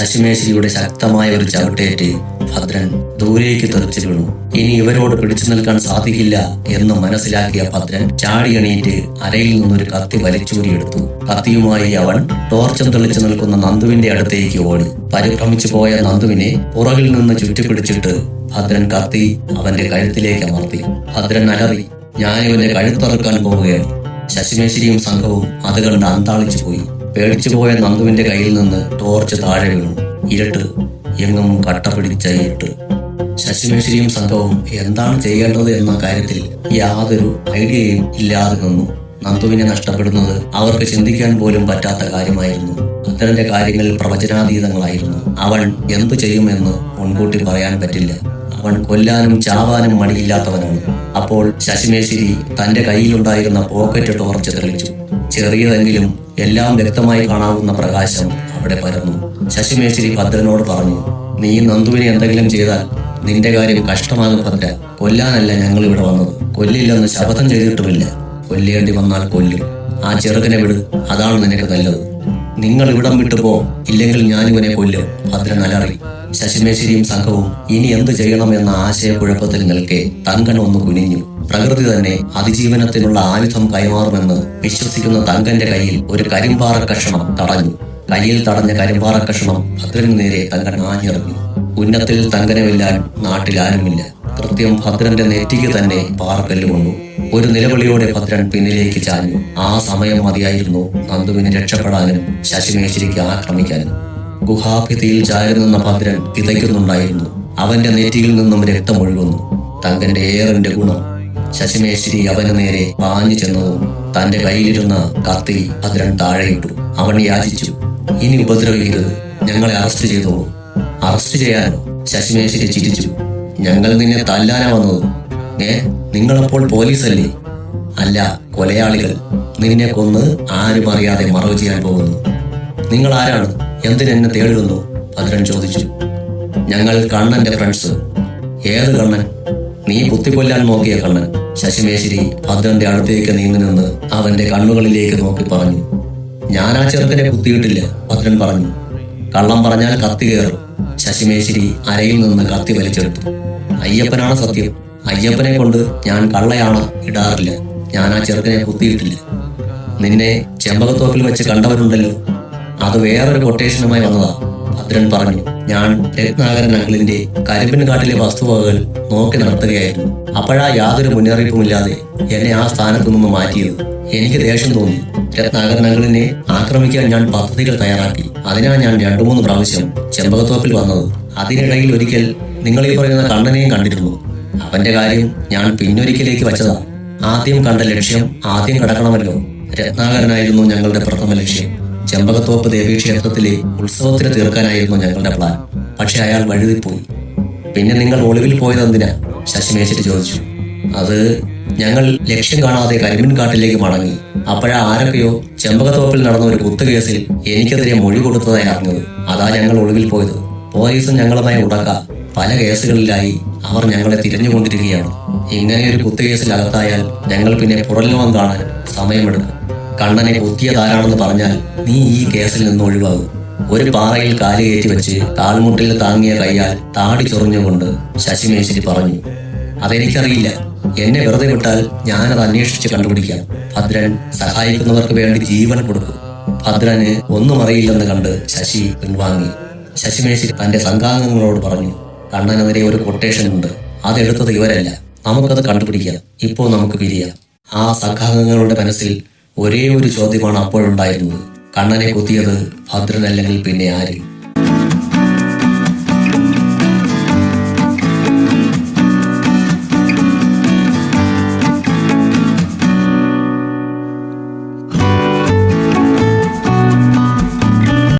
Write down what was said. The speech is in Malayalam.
ശശിമേശ്വരിയുടെ ശക്തമായ ഒരു ചവിട്ടേറ്റ് ഭദ്രൻ ദൂരേക്ക് തെറിച്ചു വീണു ഇനി ഇവരോട് പിടിച്ചു നിൽക്കാൻ സാധിക്കില്ല എന്ന് മനസ്സിലാക്കിയ ഭദ്രൻ ചാടി എണീറ്റ് അരയിൽ നിന്നൊരു കത്തി വലിച്ചൂരിയെടുത്തു കത്തിയുമായി അവൻ ടോർച്ചം തെളിച്ചു നിൽക്കുന്ന നന്ദുവിന്റെ അടുത്തേക്ക് ഓടി. പരിഭ്രമിച്ചു പോയ നന്ദുവിനെ പുറകിൽ നിന്ന് ചുറ്റിപ്പിടിച്ചിട്ട് ഭദ്രൻ കത്തി അവന്റെ കഴുത്തിലേക്ക് അമർത്തി. ഭദ്രൻ അലറി ഞാൻ ഇവന്റെ കഴുത്തറക്കാൻ പോവുകയാണ്. ശശിമേശ്വരിയും സംഘവും അത് കണ്ട് അന്താളിച്ചു പോയി. പേടിച്ചുപോയ നന്ദുവിന്റെ കയ്യിൽ നിന്ന് ടോർച്ച് താഴെ വീണു. ഇരുട്ട് എങ്ങും കട്ട പിടിച്ച ഇരുട്ട്. ശശിമേശ്വരിയും സംഘവും എന്താണ് ചെയ്യേണ്ടത് എന്ന കാര്യത്തിൽ യാതൊരു ഐഡിയയും ഇല്ലാതെ നിന്നു. നന്ദുവിനെ നഷ്ടപ്പെടുന്നത് അവർക്ക് ചിന്തിക്കാൻ പോലും പറ്റാത്ത കാര്യമായിരുന്നു. അത്തരന്റെ കാര്യങ്ങൾ പ്രവചനാതീതങ്ങളായിരുന്നു. അവൻ എന്തു ചെയ്യുമെന്ന് മുൻകൂട്ടി പറയാൻ പറ്റില്ല. അവൻ കൊല്ലാനും ചാവാനും മടിയില്ലാത്തവനാണ്. അപ്പോൾ ശശിമേശ്വരി തന്റെ കയ്യിലുണ്ടായിരുന്ന പോക്കറ്റ് ടോർച്ച് തെളിച്ചു. ചെറിയതെങ്കിലും എല്ലാം വ്യക്തമായി കാണാവുന്ന പ്രകാശം അവിടെ പരന്നു. ശശിമേശ്വരി ഭദ്രനോട് പറഞ്ഞു നീ നന്ദുവിനെ എന്തെങ്കിലും ചെയ്താൽ നിന്റെ കാര്യം കഷ്ടമാകും ഭദ്ര. കൊല്ലാനല്ല ഞങ്ങൾ ഇവിടെ വന്നത്. കൊല്ലില്ലെന്ന് ശപഥം ചെയ്തിട്ടുമില്ല. കൊല്ലേണ്ടി വന്നാൽ കൊല്ലും. ആ ചെറുക്കനെ വിട് അതാണ് നിനക്ക് നല്ലത്. നിങ്ങൾ ഇവിടം വിട്ടുപോ ഇല്ലെങ്കിൽ ഞാനിവനെ കൊല്ലും. ഭദ്രൻ അലറി. ശശിമേശ്വരിയും സംഘവും ഇനി എന്ത് ചെയ്യണമെന്ന ആശയക്കുഴപ്പത്തിൽ നിൽക്കെ തങ്കൻ ഒന്ന് കുനിഞ്ഞു. പ്രകൃതി തന്നെ അതിജീവനത്തിനുള്ള ആയുധം കൈമാറുമെന്ന് വിശ്വസിക്കുന്ന തങ്കന്റെ കയ്യിൽ ഒരു കരിമ്പാറ കഷണം തടഞ്ഞു. കയ്യിൽ തടഞ്ഞ കരിമ്പാറ കഷണം ഭദ്രന് നേരെ തങ്കൻ ആഞ്ഞിറങ്ങി. ഉന്നത്തിൽ തങ്കനെ വെല്ലാൻ നാട്ടിൽ ആരുമില്ല കൃത്യം ഭദ്രന്റെ നെറ്റിക്ക് തന്നെ പാറക്കല്ല് കൊണ്ടു. ഒരു നിലവിളിയോടെ ഭദ്രൻ പിന്നിലേക്ക് ചാഞ്ഞു. ആ സമയം മതിയായിരുന്നു നന്ദുവിന് രക്ഷപ്പെടാനും ശശിമേശ്വരിക്ക് ആക്രമിക്കാനും. ഗുഹാഭിത്തിയിൽ ചാരുന്ന ഭദ്രൻ കിതയ്ക്കുന്നുണ്ടായിരുന്നു അവന്റെ നെറ്റിയിൽ നിന്നും രക്തമൊഴുകുന്നു തങ്കന്റെ ഏറിന്റെ ഗുണം. ശശിമേശ്വരി അവന് നേരെ പാഞ്ഞു ചെന്നതും തന്റെ കയ്യിലിരുന്ന കത്തി ഭദ്രൻ താഴെയിട്ടു. അവൻ യാചിച്ചു ഇനി ഉപദ്രവിക്കരുത് ഞങ്ങളെ അറസ്റ്റ് ചെയ്തോളൂ. അറസ്റ്റ് ചെയ്യാനോ? ശശിമേശ്വരി ചിരിച്ചു ഞങ്ങൾ നിന്നെ തല്ലാനാ വന്നത്. ഏ നിങ്ങളപ്പോൾ പോലീസല്ലേ? അല്ല കൊലയാളികൾ. നിന്നെ കൊന്ന് ആരും അറിയാതെ മറവ് ചെയ്യാൻ പോകുന്നു. നിങ്ങൾ ആരാണ്? എന്തിനെന്നെ തേടുന്നു ഭദ്രൻ ചോദിച്ചു. ഞങ്ങൾ കണ്ണന്റെ ഫ്രണ്ട്സ് ഏത് കണ്ണൻ? നീ കുത്തിക്കൊല്ലാൻ നോക്കിയ കണ്ണൻ. ശശിമേശ്വരി ഭദ്രന്റെ അടുത്തേക്ക് നീങ്ങി നിന്ന് അവന്റെ കണ്ണുകളിലേക്ക് നോക്കി പറഞ്ഞു. ഞാൻ ആ ചെറുക്കനെ കുത്തിയിട്ടില്ല ഭദ്രൻ പറഞ്ഞു. കള്ളം പറഞ്ഞാൽ കത്തി കയറും. ശശിമേശ്വരി അരയിൽ നിന്ന് കത്തി വലിച്ചെടുത്തു. അയ്യപ്പനാണ് സത്യം. അയ്യപ്പനെ കൊണ്ട് ഞാൻ കള്ളയാണ് ഇടാറില്ല. ഞാൻ ആ ചെറുക്കനെ കുത്തിയിട്ടില്ല. നിന്നെ ചെമ്പകത്തോപ്പിൽ വെച്ച് കണ്ടവരുണ്ടല്ലോ. അത് വേറൊരു കൊട്ടേഷനുമായി വന്നതാ. ഭദ്രൻ പറഞ്ഞു ഞാൻ രത്നാകരൻ അങ്കിളിന്റെ കരിമ്പിൻ കാട്ടിലെ വസ്തുവകകൾ നോക്കി നടത്തുകയായിരുന്നു. അപ്പോഴാ യാതൊരു മുന്നറിയിപ്പുമില്ലാതെ എന്നെ ആ സ്ഥാനത്തു നിന്ന് മാറ്റിയത്. എനിക്ക് ദേഷ്യം തോന്നി. രത്നാകരൻ അങ്കിളിനെ ആക്രമിക്കാൻ ഞാൻ പദ്ധതികൾ തയ്യാറാക്കി. അതിനാ ഞാൻ രണ്ടു മൂന്ന് പ്രാവശ്യം ചെമ്പകത്തോപ്പിൽ വന്നത്. അതിനിടയിൽ ഒരിക്കൽ നിങ്ങൾ ഈ പറയുന്ന കണ്ണനെയും കണ്ടിരുന്നു. അവന്റെ കാര്യം ഞാൻ പിന്നൊരിക്കലേക്ക് വച്ചതാ. ആദ്യം കണ്ട ലക്ഷ്യം ആദ്യം കടക്കണമല്ലോ. രത്നാകരനായിരുന്നു ഞങ്ങളുടെ പ്രഥമ ലക്ഷ്യം. ചെമ്പകത്തോപ്പ് ദേവീക്ഷേത്രത്തിലെ ഉത്സവത്തിന് തീർക്കാനായിരുന്നു ഞങ്ങളുടെ പ്ലാൻ പക്ഷെ അയാൾ വഴുതിപ്പോയി. പിന്നെ നിങ്ങൾ ഒളിവിൽ പോയത് എന്തിനാ? ശശിമേശ്വരി ചോദിച്ചു. അത് ഞങ്ങൾ ലക്ഷ്യം കാണാതെ കരിമിൻ കാട്ടിലേക്ക് മടങ്ങി. അപ്പോഴാ ആരൊക്കെയോ ചെമ്പകത്തോപ്പിൽ നടന്ന ഒരു കുത്തുകേസിൽ എനിക്കെതിരെ മൊഴി കൊടുത്തതായി അറിഞ്ഞത്. അതാ ഞങ്ങൾ ഒളിവിൽ പോയത്. പോലീസും ഞങ്ങളുമായി ഉടക്ക പല കേസുകളിലായി അവർ ഞങ്ങളെ തിരഞ്ഞുകൊണ്ടിരിക്കുകയാണ്. ഇങ്ങനെ ഒരു കുത്തുകേസിൽ അകത്തായാൽ ഞങ്ങൾ പിന്നെ പുറലോകം കാണാൻ സമയമെടുക്കും. കണ്ണനെ കുത്തിയതാരാണെന്ന് പറഞ്ഞാൽ നീ ഈ കേസിൽ നിന്ന് ഒഴിവാകും. ഒരു പാറയിൽ കാലുകയറ്റി വെച്ച് കാൽമുട്ടിൽ താങ്ങിയ കൈയാൽ താടി ചൊറിഞ്ഞുകൊണ്ട് ശശിമേശ്വരി പറഞ്ഞു അതെനിക്കറിയില്ല. എന്നെ വെറുതെ വിട്ടാൽ ഞാനത് അന്വേഷിച്ച് കണ്ടുപിടിക്കാം. ഭദ്രൻ സഹായിക്കുന്നവർക്ക് വേണ്ടി ജീവൻ കൊടുക്കും. ഭദ്രന് ഒന്നും അറിയില്ലെന്ന് കണ്ട് ശശി പിൻവാങ്ങി. ശശിമേശ്വരി തന്റെ സംഘാംഗങ്ങളോട് പറഞ്ഞു കണ്ണനെതിരെ ഒരു കൊട്ടേഷൻ ഉണ്ട്. അതെടുത്തത് ഇവരല്ല. നമുക്കത് കണ്ടുപിടിക്കാം. ഇപ്പോൾ നമുക്ക് പിരിയാം. ആ സംഘാംഗങ്ങളുടെ മനസ്സിൽ ഒരേ ഒരു ചോദ്യമാണ് അപ്പോഴുണ്ടായിരുന്നത്. കണ്ണനെ കുത്തിയത് ഭദ്രനല്ലെങ്കിൽ പിന്നെ ആര്?